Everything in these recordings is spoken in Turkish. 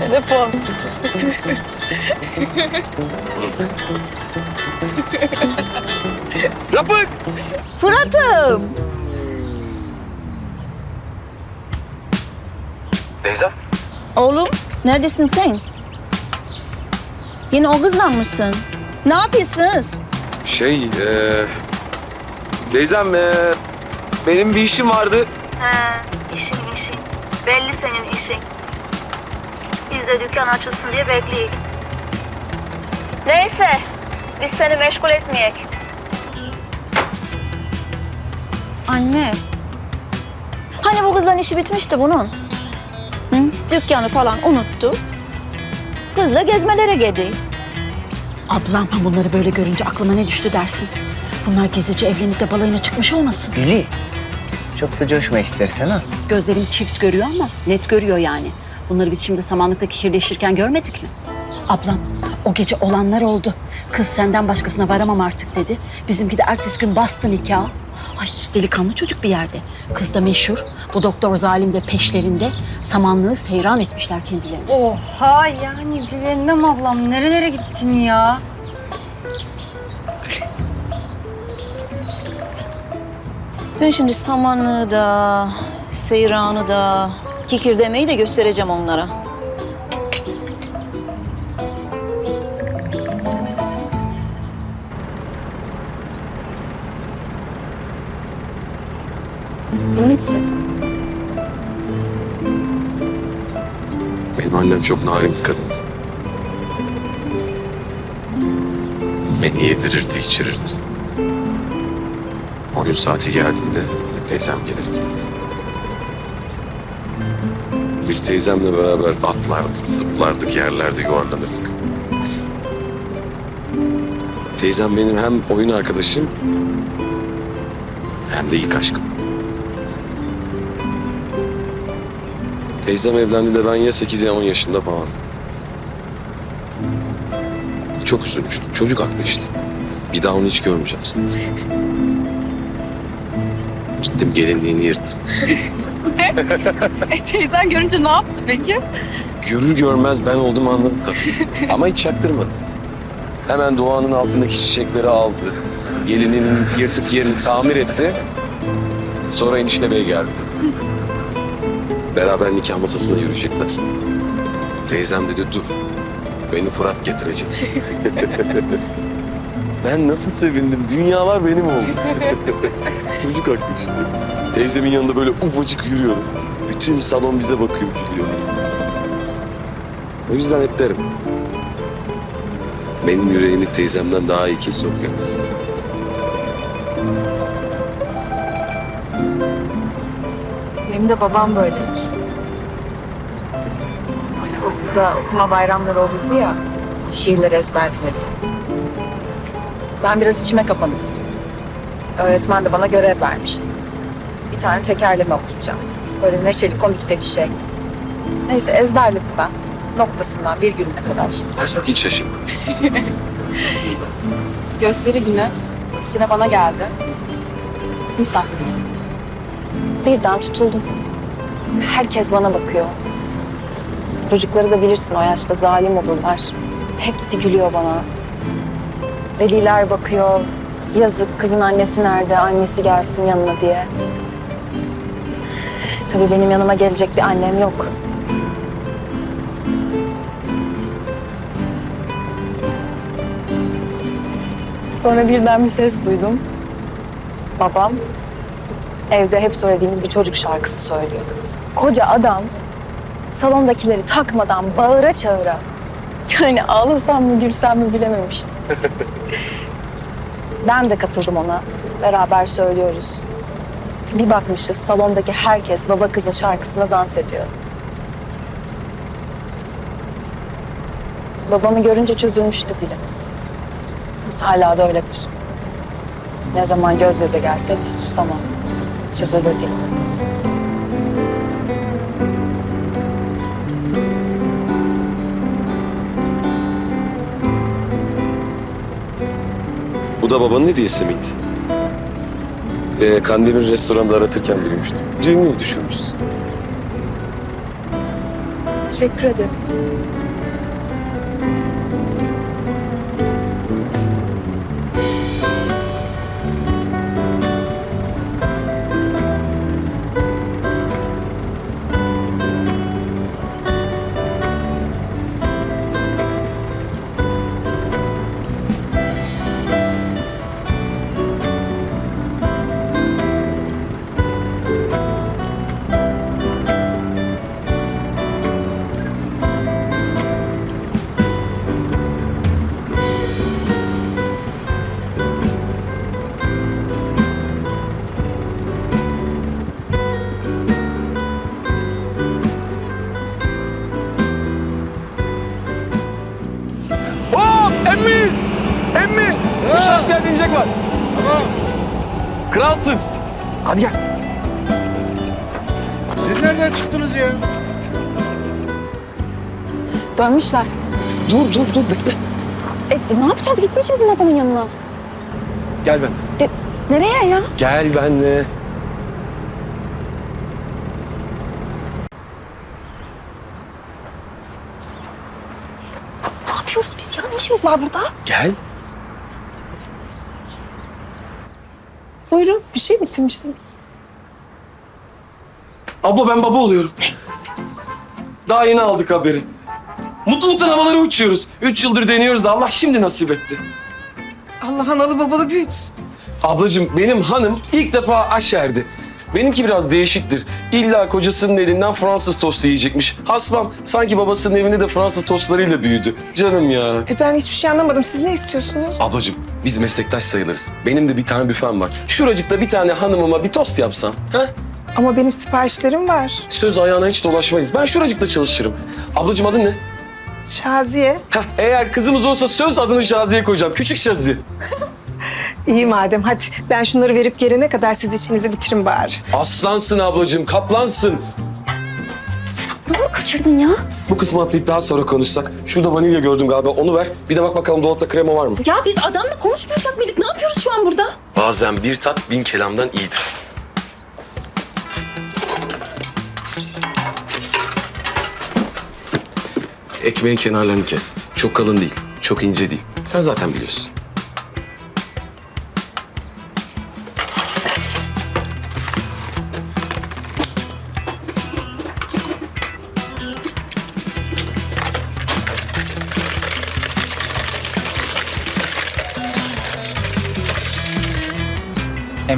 Telefon. Rafık! Fırat'ım. Teyzem? Oğlum neredesin sen? Yine o kızla mısın? Ne yapıyorsunuz? Şey, e, teyzem e, benim bir işim vardı. He, işin işin. Belli senin işin. Biz de dükkan açılsın diye bekleyelim. Neyse, biz seni meşgul etmeyek. Anne. Hani bu kızların işi bitmişti bunun? Hı? Dükkanı falan unuttu. Kızla gezmelere gidiyor. Ablam bunları böyle görünce aklıma ne düştü dersin? Bunlar gizlice evlenip de balayına çıkmış olmasın? Gülü. Çok da coşma istersen ha. Gözlerim çift görüyor ama net görüyor yani. Bunları biz şimdi samanlıkta kihirleşirken görmedik mi? Ablam o gece olanlar oldu. Kız senden başkasına varamam artık dedi. Bizimki de ertesi gün bastı nikah. Ay delikanlı çocuk bir yerde. Kız da meşhur. Bu doktor zalim de peşlerinde. Samanlığı seyran etmişler kendilerini. Oha yani Güvenlem ablam nerelere gittin ya? Ben şimdi samanlığı da, seyranı da, kikirdemeyi de göstereceğim onlara. Neyse. Benim annem çok narin bir kadındı. Beni yedirirdi, içirirdi. Oyun saati geldiğinde teyzem gelirdi. Biz teyzemle beraber atlardık, zıplardık, yerlerde yuvarlanırdık. Teyzem benim hem oyun arkadaşım hem de ilk aşkım. Teyzem evlendiğinde ben ya 8 ya 10 yaşında falan. Çok üzülmüştüm. Çocuk aklı işte. Bir daha onu hiç görmeyeceğim sanırım. Gittim gelinliğini yırttım. E teyzen görünce ne yaptı peki? Görür görmez ben olduğumu anladı tabii. Ama hiç çaktırmadı. Hemen Doğan'ın altındaki çiçekleri aldı. Gelininin yırtık yerini tamir etti. Sonra enişte bey geldi. Beraber nikah masasına yürüyecekler. Teyzem dedi dur. Beni Fırat getirecek. ben nasıl sevindim. Dünyalar benim oldu. Çocuk haklı işte. Teyzemin yanında böyle ufacık yürüyorum. Bütün salon bize bakıyor gülüyor. O yüzden hep derim. Benim yüreğimi teyzemden daha iyi kimse okuyamaz. Benim de babam böyledir. Hani okulda okuma bayramları olurdu ya, şiirleri ezberlenirdi. Ben biraz içime kapanırdım. Öğretmen de bana görev vermişti. Bir tane tekerleme okuyacağım. Böyle neşeli, komik de bir şey. Neyse ezberledim ben. Noktasından bir gününe kadar. Hiç şaşırma. Gösteri günü Sine bana geldi. Gittim saklayayım. Birden tutuldum. Herkes bana bakıyor. Çocukları da bilirsin o yaşta zalim olurlar. Hepsi gülüyor bana. Veliler bakıyor. Yazık kızın annesi nerede? Annesi gelsin yanına diye. Tabii benim yanıma gelecek bir annem yok. Sonra birden bir ses duydum. Babam evde hep söylediğimiz bir çocuk şarkısı söylüyor. Koca adam salondakileri takmadan bağıra çağıra. Yani ağlasam mı gülsem mi bilememiştim. ben de katıldım ona. Beraber söylüyoruz. Bir bakmışız salondaki herkes baba kızın şarkısına dans ediyor. Babamı görünce çözülmüştü dilim. Hala da öyledir. Ne zaman göz göze gelsek susamam. Çözülür dilim. Bu da babanın hediyesi miydi? e, Kandemir restoranda aratırken duymuştum. Düğünü mü düşürmüşsün? Teşekkür ederim. İnecek var. Tamam. Kralsın. Hadi gel. Siz nereden çıktınız ya? Dönmüşler. Dur dur dur bekle. E, ne yapacağız? Gitmeyeceğiz mi adamın yanına? Gel ben. E, nereye ya? Gel benle. Ne yapıyoruz biz ya? Ne işimiz var burada? Gel. Buyurun, bir şey mi istemiştiniz? Abla ben baba oluyorum. Daha yeni aldık haberi. Mutluluktan havalara uçuyoruz. Üç yıldır deniyoruz da Allah şimdi nasip etti. Allah analı babalı büyütsün. Ablacığım benim hanım ilk defa aş erdi. Benimki biraz değişiktir. İlla kocasının elinden Fransız tostu yiyecekmiş. Hasbam sanki babasının evinde de Fransız tostlarıyla büyüdü. Canım ya. E ben hiçbir şey anlamadım. Siz ne istiyorsunuz? Ablacığım biz meslektaş sayılırız. Benim de bir tane büfem var. Şuracıkta bir tane hanımıma bir tost yapsam. Ha? Ama benim siparişlerim var. Söz ayağına hiç dolaşmayız. Ben şuracıkta çalışırım. Ablacığım adın ne? Şaziye. Heh, eğer kızımız olsa söz adını Şaziye koyacağım. Küçük Şaziye. İyi madem. Hadi ben şunları verip gelene kadar siz işinizi bitirin bari. Aslansın ablacığım, kaplansın. Ne oldu? Kaçırdın ya? Bu kısmı atlayıp daha sonra konuşsak. Şurada vanilya gördüm galiba. Onu ver. Bir de bak bakalım dolapta krema var mı? Ya biz adamla konuşmayacak mıydık? Ne yapıyoruz şu an burada? Bazen bir tat bin kelamdan iyidir. Ekmeğin kenarlarını kes. Çok kalın değil, çok ince değil. Sen zaten biliyorsun.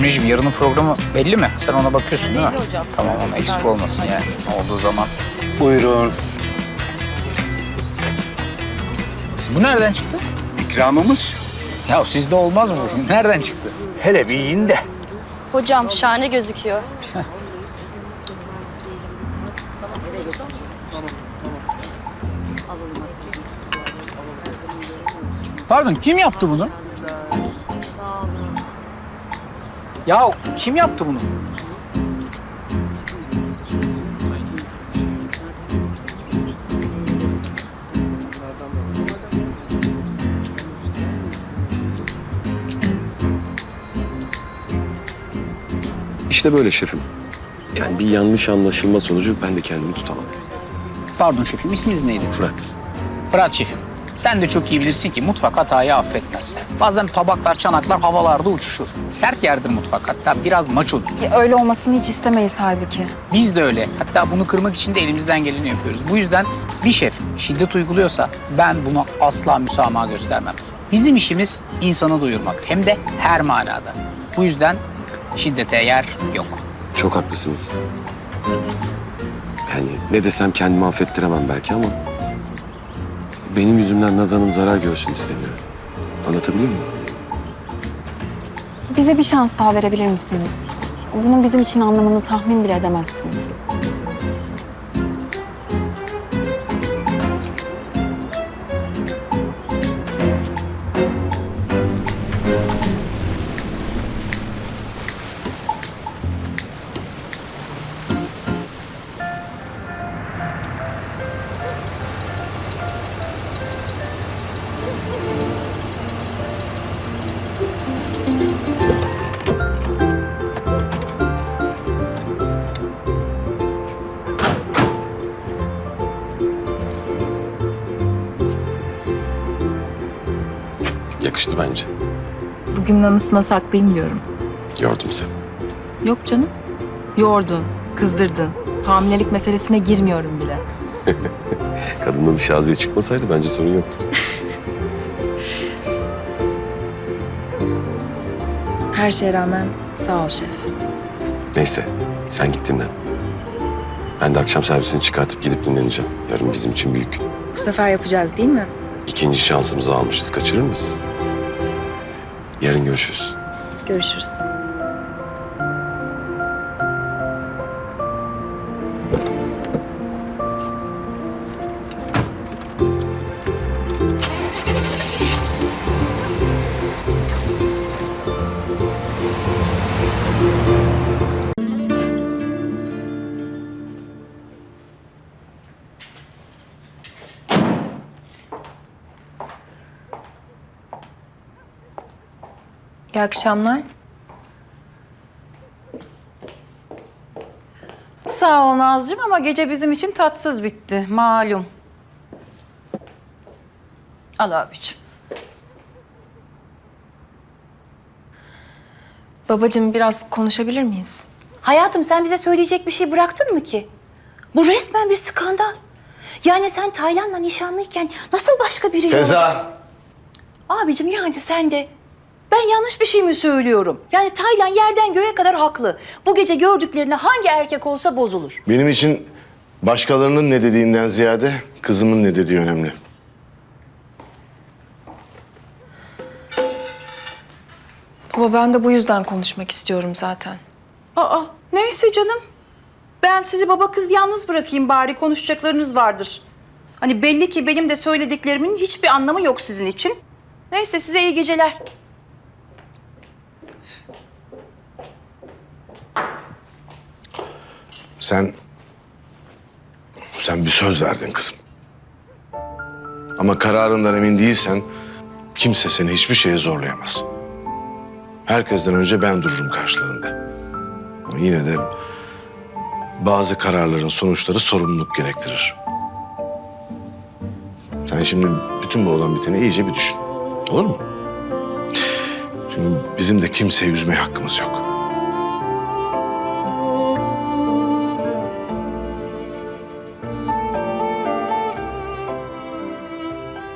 Emre'ciğim yarının programı belli mi? Sen ona bakıyorsun değil mi? hocam. Tamam ama eksik olmasın yani olduğu zaman. Buyurun. Bu nereden çıktı? İkramımız. Ya sizde olmaz mı? Nereden çıktı? Hele bir yiyin de. Hocam şahane gözüküyor. Pardon kim yaptı bunu? Ya kim yaptı bunu? İşte böyle şefim. Yani bir yanlış anlaşılma sonucu ben de kendimi tutamam. Pardon şefim isminiz neydi? Fırat. Fırat şefim. Sen de çok iyi bilirsin ki mutfak hatayı affetmez. Bazen tabaklar, çanaklar havalarda uçuşur. Sert yerdir mutfak hatta biraz maçodur. öyle olmasını hiç istemeyiz halbuki. Biz de öyle. Hatta bunu kırmak için de elimizden geleni yapıyoruz. Bu yüzden bir şef şiddet uyguluyorsa ben buna asla müsamaha göstermem. Bizim işimiz insanı doyurmak. Hem de her manada. Bu yüzden şiddete yer yok. Çok haklısınız. Yani ne desem kendimi affettiremem belki ama... ...benim yüzümden Nazan'ım zarar görsün istemiyorum. Anlatabiliyor muyum? Bize bir şans daha verebilir misiniz? Bunun bizim için anlamını tahmin bile edemezsiniz. Yakıştı bence. Bugünün anısına saklayayım diyorum. Yordum seni. Yok canım. Yordun, kızdırdın. Hamilelik meselesine girmiyorum bile. Kadının şaziye çıkmasaydı bence sorun yoktu. Her şeye rağmen sağ ol şef. Neyse sen git dinlen. Ben de akşam servisini çıkartıp gidip dinleneceğim. Yarın bizim için büyük. Bu sefer yapacağız değil mi? İkinci şansımızı almışız. Kaçırır mıyız? Yarın görüşürüz. Görüşürüz. İyi akşamlar. Sağ ol Nazcığım ama gece bizim için tatsız bitti malum. Al abiciğim. Babacığım biraz konuşabilir miyiz? Hayatım sen bize söyleyecek bir şey bıraktın mı ki? Bu resmen bir skandal. Yani sen Taylan'la nişanlıyken nasıl başka biriyle... Feza. Abicim yani sen de... Ben yanlış bir şey mi söylüyorum? Yani Taylan yerden göğe kadar haklı. Bu gece gördüklerine hangi erkek olsa bozulur. Benim için başkalarının ne dediğinden ziyade kızımın ne dediği önemli. Baba ben de bu yüzden konuşmak istiyorum zaten. Aa neyse canım. Ben sizi baba kız yalnız bırakayım bari konuşacaklarınız vardır. Hani belli ki benim de söylediklerimin hiçbir anlamı yok sizin için. Neyse size iyi geceler. Sen... Sen bir söz verdin kızım. Ama kararından emin değilsen kimse seni hiçbir şeye zorlayamaz. Herkesten önce ben dururum karşılarında. Ama yine de bazı kararların sonuçları sorumluluk gerektirir. Sen şimdi bütün bu olan biteni iyice bir düşün. Olur mu? Şimdi bizim de kimseyi üzmeye hakkımız yok.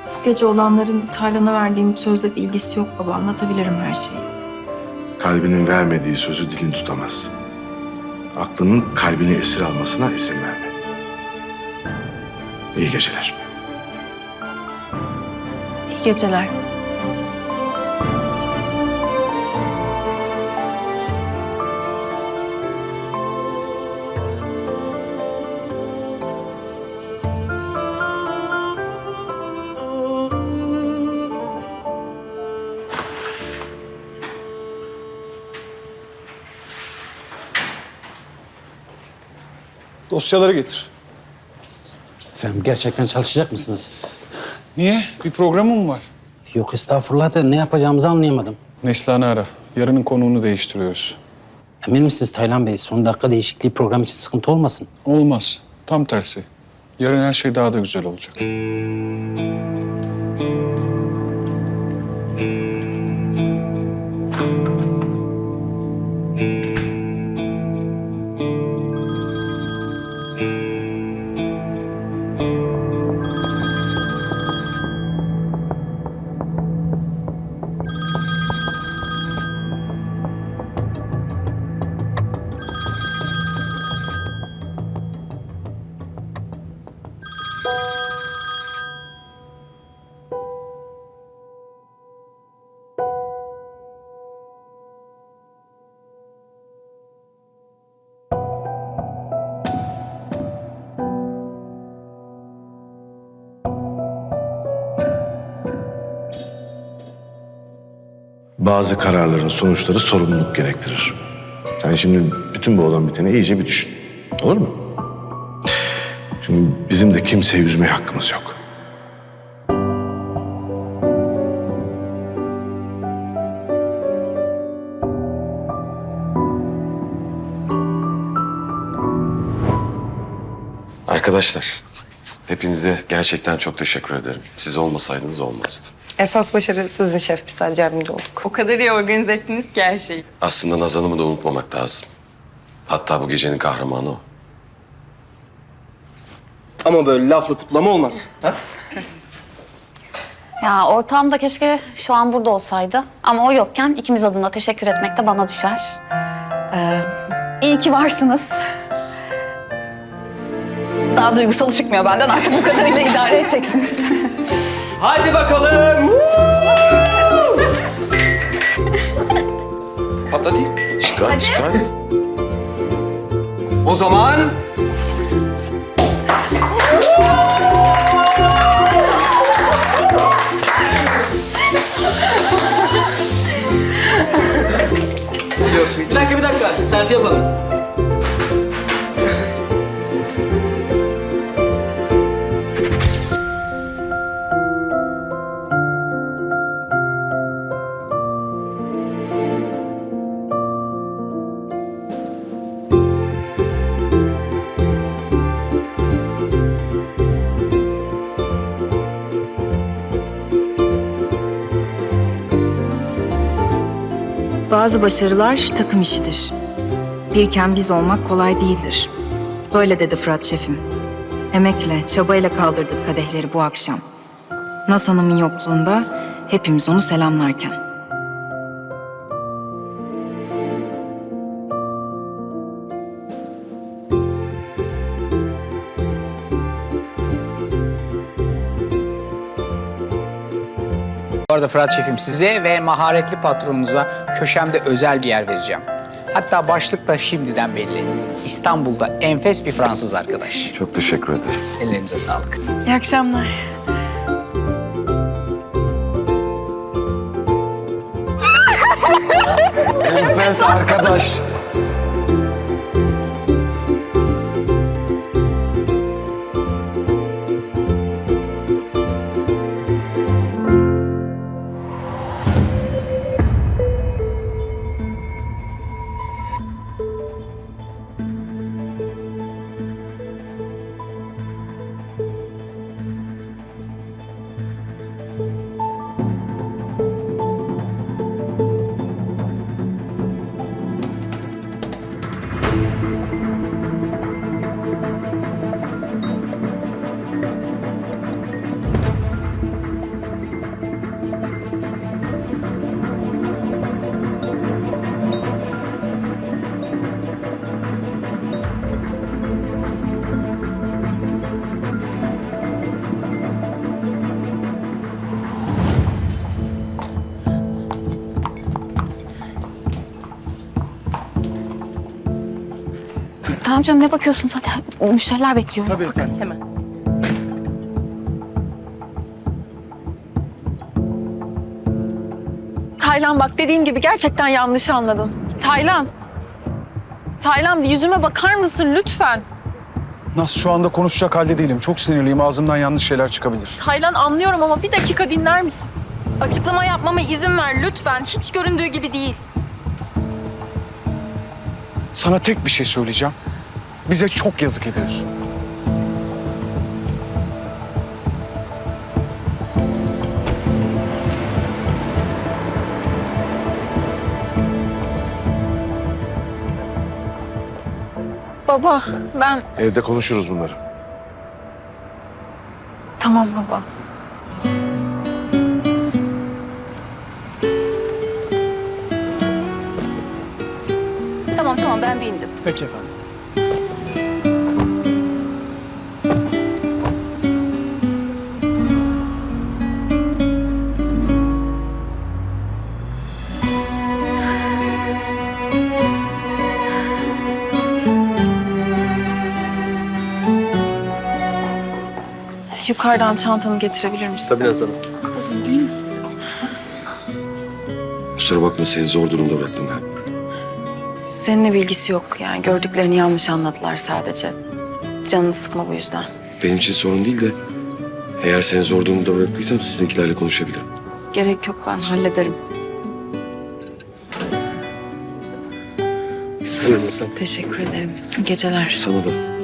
Bu gece olanların Taylan'a verdiğim sözle bir ilgisi yok baba. Anlatabilirim her şeyi. Kalbinin vermediği sözü dilin tutamaz. Aklının kalbini esir almasına izin verme. İyi geceler. İyi geceler. Dosyaları getir. Efendim gerçekten çalışacak mısınız? Niye? Bir programın mı var? Yok estağfurullah da ne yapacağımızı anlayamadım. Neslihan'ı ara. Yarının konuğunu değiştiriyoruz. Emin misiniz Taylan Bey? Son dakika değişikliği program için sıkıntı olmasın. Olmaz. Tam tersi. Yarın her şey daha da güzel olacak. Bazı kararların sonuçları sorumluluk gerektirir. Sen şimdi bütün bu olan biteni iyice bir düşün. Olur mu? Şimdi bizim de kimseyi üzmeye hakkımız yok. Arkadaşlar hepinize gerçekten çok teşekkür ederim. Siz olmasaydınız olmazdı. Esas başarı sizin şef. Biz sadece yardımcı olduk. O kadar iyi organize ettiniz ki her şeyi. Aslında Nazan'ımı da unutmamak lazım. Hatta bu gecenin kahramanı o. Ama böyle laflı kutlama olmaz. Ha? Ya ortağım da keşke şu an burada olsaydı. Ama o yokken ikimiz adına teşekkür etmek de bana düşer. Ee, iyi ki varsınız. Daha duygusal çıkmıyor benden artık bu kadarıyla idare edeceksiniz. Hadi bakalım. Patlatayım. Çıkart çıkart. O zaman Bir dakika bir dakika. Selfie yapalım. Bazı başarılar takım işidir. Birken biz olmak kolay değildir. Böyle dedi Fırat şefim. Emekle, çabayla kaldırdık kadehleri bu akşam. Naz Hanım'ın yokluğunda hepimiz onu selamlarken. Arada Fırat Şefim size ve maharetli patronunuza köşemde özel bir yer vereceğim. Hatta başlık da şimdiden belli. İstanbul'da enfes bir Fransız arkadaş. Çok teşekkür ederiz. Ellerinize sağlık. İyi akşamlar. Enfes arkadaş. Canım ne bakıyorsun zaten? Müşteriler bekliyor. Tabii efendim. Hemen. Taylan bak dediğim gibi gerçekten yanlış anladın. Taylan. Taylan bir yüzüme bakar mısın lütfen? Naz şu anda konuşacak halde değilim. Çok sinirliyim. Ağzımdan yanlış şeyler çıkabilir. Taylan anlıyorum ama bir dakika dinler misin? Açıklama yapmama izin ver lütfen. Hiç göründüğü gibi değil. Sana tek bir şey söyleyeceğim. Bize çok yazık ediyorsun. Baba ben... Evde konuşuruz bunları. Tamam baba. Tamam tamam ben bir indim. Peki efendim. Yukarıdan çantanı getirebilir misin? Tabii Nazan. Kuzum iyi misin? Kusura bakma seni zor durumda bıraktım ben. Seninle bilgisi yok. Yani gördüklerini yanlış anladılar sadece. Canını sıkma bu yüzden. Benim için sorun değil de eğer seni zor durumda bıraktıysam sizinkilerle konuşabilirim. Gerek yok ben hallederim. Buyurun sen. Teşekkür ederim. İyi Geceler. Sana da.